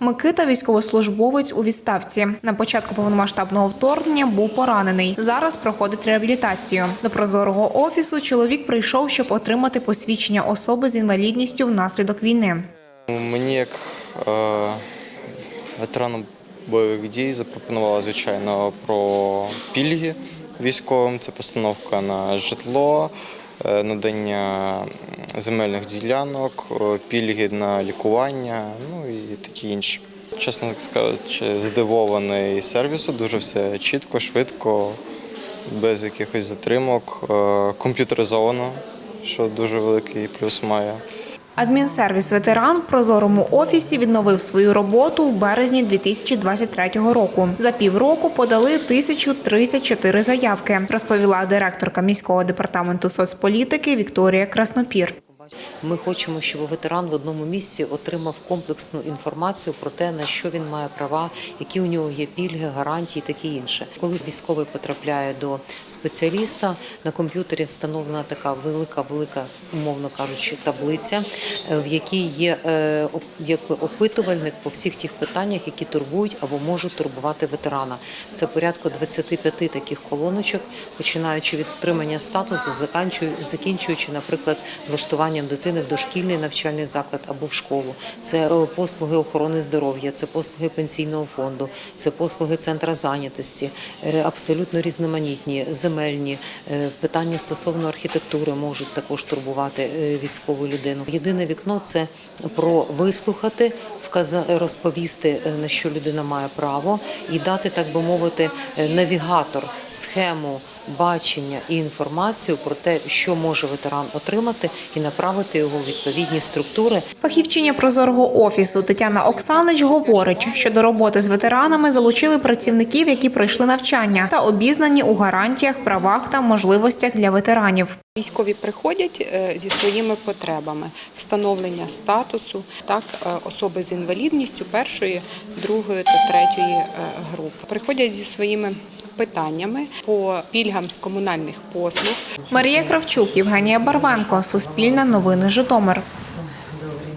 Микита військовослужбовець у відставці. На початку повномасштабного вторгнення був поранений. Зараз проходить реабілітацію. До прозорого офісу чоловік прийшов, щоб отримати посвідчення особи з інвалідністю внаслідок війни. Мені як е, ветерану бойових дій запропонували, звичайно, про пільги військовим. Це постановка на житло, надання земельних ділянок, е, пільги на лікування, ну і такі інші. Чесно так скажучи, здивований сервісу, дуже все чітко, швидко, без якихось затримок, е, комп'ютеризовано, що дуже великий плюс має. Адмінсервіс ветеран в прозорому офісі відновив свою роботу в березні 2023 року. За півроку подали 1034 заявки, розповіла директорка міського департаменту соцполітики Вікторія Краснопір. Ми хочемо, щоб ветеран в одному місці отримав комплексну інформацію про те, на що він має права, які у нього є пільги, гарантії, таке інше. Коли військовий потрапляє до спеціаліста, на комп'ютері встановлена така велика, велика, умовно кажучи, таблиця, е, в якій є е, якби опитувальник по всіх тих питаннях, які турбують або можуть турбувати ветерана. Це порядку 25 таких колоночок, починаючи від отримання статусу, закінчуючи, наприклад, влаштуванням дитини в дошкільний навчальний заклад або в школу. Це е, послуги охорони здоров'я, це послуги пенсійного фонду, це послуги центра зайнятості, е, абсолютно різноманітні, земельні е, питання стосовно архітектури можуть також турбувати військову людину. Єдине вікно це про вислухати, розповісти, е, на що людина має право, і дати, так би мовити, е, навігатор, схему бачення і інформацію про те, що може ветеран отримати, і направити його в відповідні структури, Фахівчиня прозорого офісу Тетяна Оксанич говорить, що до роботи з ветеранами залучили працівників, які пройшли навчання та обізнані у гарантіях, правах та можливостях для ветеранів. Військові приходять е, зі своїми потребами встановлення статусу, так е, особи з інвалідністю першої, другої та третьої е, груп. Приходять зі своїми питаннями по пільгам з комунальних послуг. Марія Кравчук, Євгенія Барвенко, Суспільне новини Житомир.